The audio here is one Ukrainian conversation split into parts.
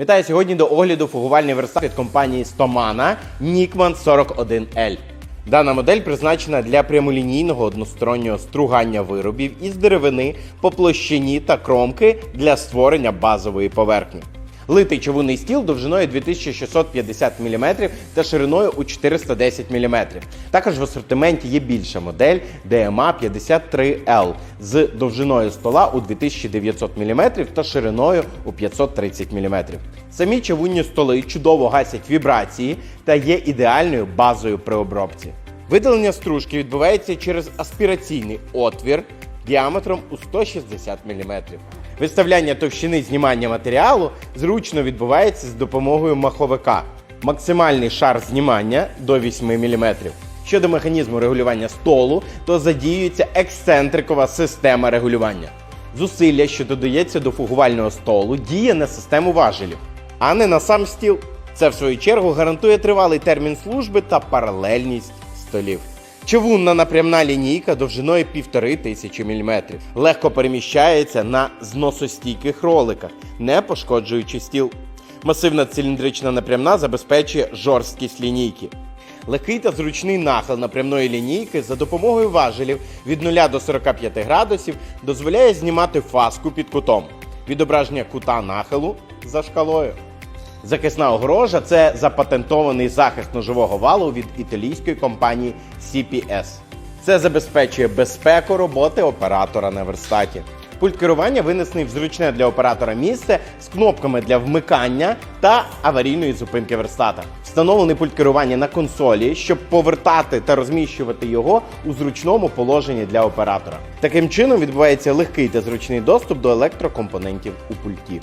Вітаю сьогодні до огляду фугувальний верстат від компанії Stomana Nikman 41L. Дана модель призначена для прямолінійного одностороннього стругання виробів із деревини по площині та кромки для створення базової поверхні. Литий човунний стіл довжиною 2650 мм та шириною у 410 мм. Також в асортименті є більша модель DMA 53L з довжиною стола у 2900 мм та шириною у 530 мм. Самі чавунні столи чудово гасять вібрації та є ідеальною базою при обробці. Видалення стружки відбувається через аспіраційний отвір діаметром у 160 мм. Виставляння товщини знімання матеріалу зручно відбувається з допомогою маховика. Максимальний шар знімання до 8 мм. Щодо механізму регулювання столу, то задіюється ексцентрикова система регулювання. Зусилля, що додається до фугувального столу, діє на систему важелів, а не на сам стіл. Це, в свою чергу, гарантує тривалий термін служби та паралельність столів. Човунна напрямна лінійка довжиною 1500 мм легко переміщається на зносостійких роликах, не пошкоджуючи стіл. Масивна циліндрична напрямна забезпечує жорсткість лінійки. Легкий та зручний нахил напрямної лінійки за допомогою важелів від 0 до 45 градусів дозволяє знімати фаску під кутом. Відображення кута нахилу за шкалою. Захисна огорожа це запатентований захист ножового валу від італійської компанії CPS. Це забезпечує безпеку роботи оператора на верстаті. Пульт керування винесений в зручне для оператора місце з кнопками для вмикання та аварійної зупинки верстата. Встановлений пульт керування на консолі, щоб повертати та розміщувати його у зручному положенні для оператора. Таким чином відбувається легкий та зручний доступ до електрокомпонентів у пульті.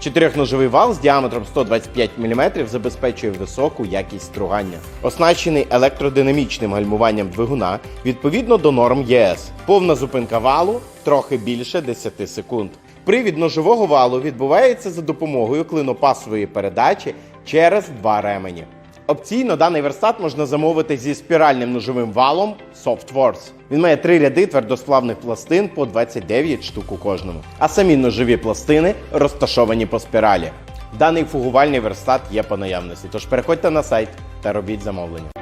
Чотирьохножовий вал з діаметром 125 мм забезпечує високу якість стругання. Оснащений електродинамічним гальмуванням двигуна відповідно до норм ЄС. Повна зупинка валу трохи більше 10 секунд. Привід ножового валу відбувається за допомогою клинопасової передачі через два ремені. Опційно даний верстат можна замовити зі спіральним ножовим валом SoftWorks. Він має три ряди твердосплавних пластин по 29 штук у кожному. А самі ножові пластини розташовані по спіралі. Даний фугувальний верстат є по наявності. Тож переходьте на сайт та робіть замовлення.